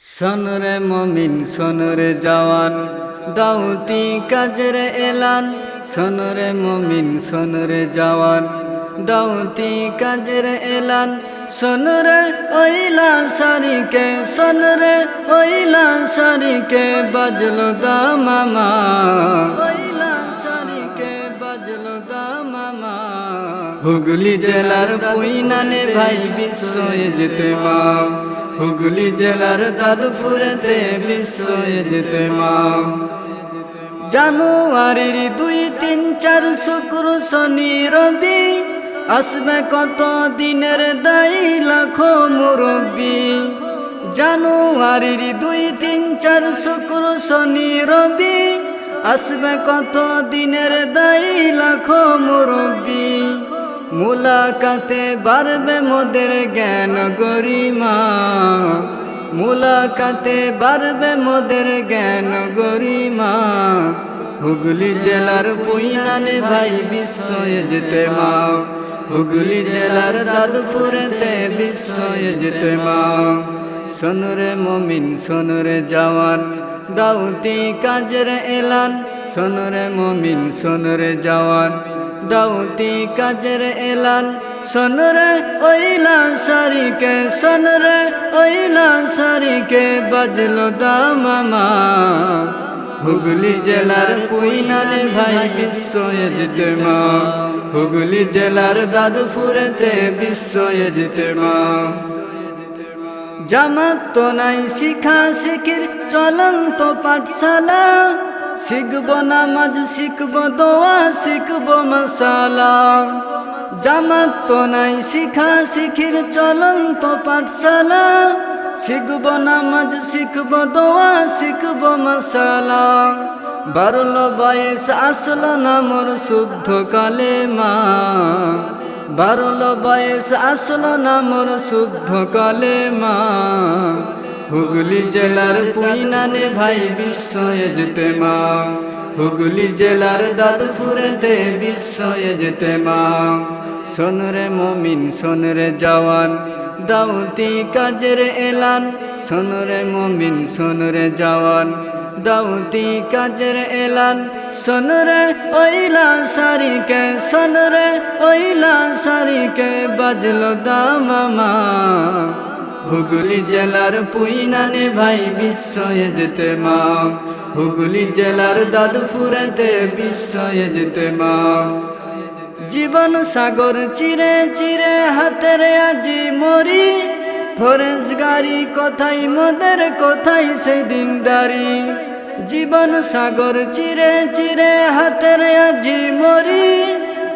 সনরে মমিন সনরে জওয়ান, দাউতি কাজের এলান। সনরে মমিন সনরে জওয়ান, দাউতি কাজের এলান। সনরে ওইলা সারিকে সনরে ওইলা সারিকে বাজলো দামামা ওইলা সারিকে বাজলো দামামা হুগলি জেলার পুইনানে ভাই বিশ্ব যেতে মা হুগলি জেলার দাদুপুরেতে বিশ্ব মা। জানুয়ারির দুই, তিন, চার শুক্র শনি রবি। আসবে কত দিনের দায়ী লাখো মুরব্বী। জানুয়ারির দুই, তিন, চার শুক্র শনি রবি। আসবে কত দিনের দায়ী লাখো মুরব্বী। মুলাকাতে বাড়বে মোদের জ্ঞান গরিমা। মুলাকাতে বাড়বে মোদের জ্ঞান গরিমা। হুগলি জেলার পুইনানে ভাই বিশ্ব যেতে মা হুগলি জেলার দাদুপুরেতে বিশ্ব যেতে মা সোনরে মমিন, সোনরে জওয়ান, দাউতি কাজের এলান। সোনরে মমিন, সোনরে জওয়ান দাউতি কাজের এলান। সোনরে ওইলা সারিকে সোনরে ওইলা সারিকে বাজলো দামামা হুগলি জেলার পুইনানে ভাই বিশ্ব মা হুগলি জেলার দাদুপুরেতে বিশ্ব যেতে মা জামাত তো নাই শিখা শিখির, চলন্ত পাঠশালা। শিখব নামাজ, শিখব দোয়া, শিখব মশালা জামাত তো নাই শিখা, শিখির চলন্ত পাঠশালা। শিখব নামাজ, শিখব দোয়া, শিখব মশালা বারল বয়স আসলো না মোর শুদ্ধ কালে মা বারল বয়স আসলো না মোর শুদ্ধ কালে মা হুগলি জেলার পুইনানে ভাই বিশ্ব যেতে মা হুগলি জেলার দাদুপুরেতে যেতে মা সোনরে মমিন, সোনরে জওয়ান, দাউতি কাজের এলান। সোনরে মমিন, সোনরে জওয়ান, দাউতি কাজের এলান। সোনরে ওইলা সারিকে, সোনরে ওইলা সারিকে বাজলো দামামা। হুগলি জেলার পুইনানে ভাই বিশ্বয়ে যেতে মা হুগলি জেলার দাদুপুরেতে বিশ্বয়ে যেতে মা জীবন সাগর চিরে চিরে হাতের আজি মরি। ফরেন্স গাড়ি কোথায় মদের কোথায় সেই দিনদারি। জীবন সাগর চিরে চিরে হাতের আজি মরি।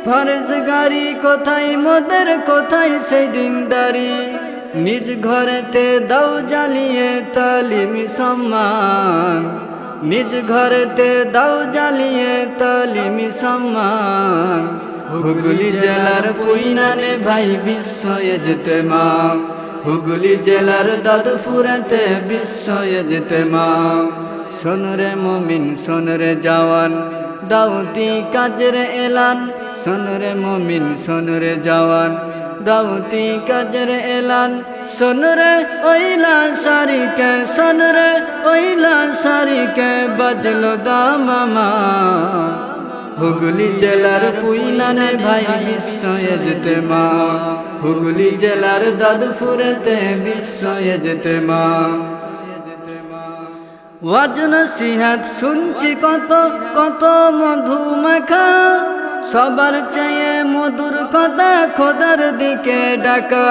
ফরেজ গাড়ি কোথায় মদের কোথায় সেই দিনদারি। নিজ ঘরেতে দাও জ্বালিয়ে তালিমি সম্মান। নিজ ঘরেতে দাও জ্বালিয়ে তালিমি সম্মান। হুগলি জেলার পুইনানে ভাই বিশ্ব যেতে মা হুগলি জেলার দাদুপুরেতে বিশ্ব যেতে মা সোনরে মমিন, সোনরে জওয়ান, দাউতি কাজের এলান। সোনরে মমিন, সোনরে জওয়ান দাউতি কাজের এলান। সোনরে ওইলা সারিকে সোনরে ওইলা সারিকে, বাজলো দামামা। হুগলি জেলার পুইনানে ভাই বিশ্ব যেতে মা হুগলি জেলার দাদুপুরেতে বিশ্ব যেতে মা ওয়াজন সিহাত শুনছি কত কত মধু মাখা সবার চেয়ে মধুর কথা খোদার দিকে ডাকা।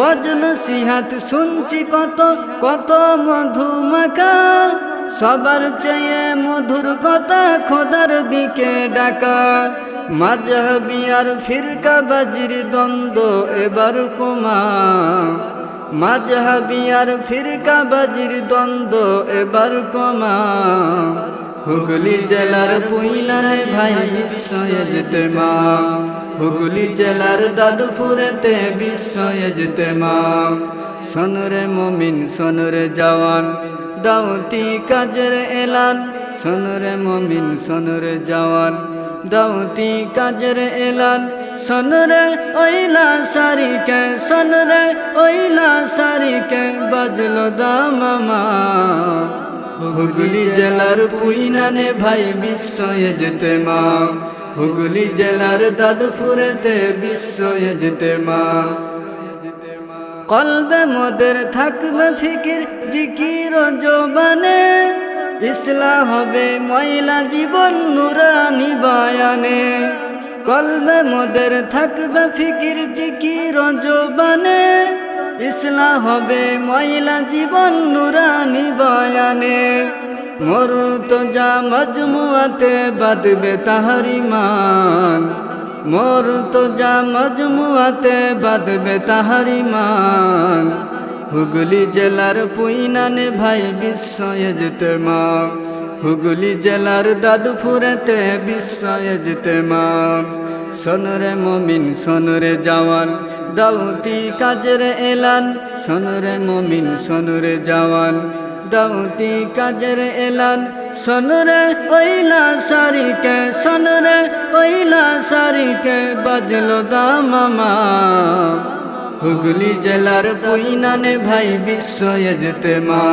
ওজন সিহাত শুনছি কত কত মধু মাখা। সবার চেয়ে মধুর কথা খোদার দিকে ডাকা। মাঝহবি আর ফিরকা বাজির দ্বন্দ্ব এবার কমা। মাঝহাবি আর ফিরকা বাজির দ্বন্দ্ব এবার কমা। হুগলি জেলার পুইলানে ভাই বিশ্ব যেতে মা। হুগলি জেলার দাদুপুরেতে বিশ্ব যেতে মা। সোনরে মমিন, সোনরে জওয়ান দাউতি কাজের এলান। সোনরে মমিন, সোনরে জওয়ান দাউতি কাজের এলান। সনরে ওইলা সারিকে, সনরে ওইলা সারিকে বাজলো দামামা হুগলি জেলার পুইনানে ভাই বিশ্ব যেতে মা হুগলি জেলার দাদুপুরেতে বিশ্ব যেতে মা কলবে মোদের থাকবে ফিকির, জিকির জবানে। ইসলা হবে ময়লা জীবন নুরানি বায়ানে। কলবে মোদের থাকবে ফিকির, জিকির জবানে। ইসলা হবে ময়লা জীবন নুরানি বায়ানে। যা মজমুয়াতে বাদবে তাহারি মান। যা মজমুয়াতে বাদবে তাহারি মান। হুগলি জেলার পুইনানে ভাই যেতে মা হুগলি জেলার দাদুপুরেতে যেতে মা সনরে মমিন, সনরে জওয়ান দাউতি কাজের এলান। সনরে মমিন, সনরে জওয়ান। দাউতি কাজের এলান। সনরে ওইলা সারিকে সনরে ওইলা সারিকে বাজলো দামামা। হুগলি জেলার পুইনানে ভাই বিশ্ব যেতে মা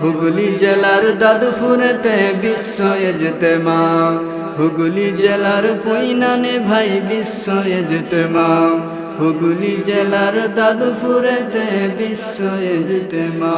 হুগলি জেলার দাদুপুরেতে বিশ্ব যেতে মা হুগলি জেলার পুইনানে ভাই বিশ্ব যেতে মা হুগলি জেলার দাদুপুরেতে বিশ্ব ইজতেমা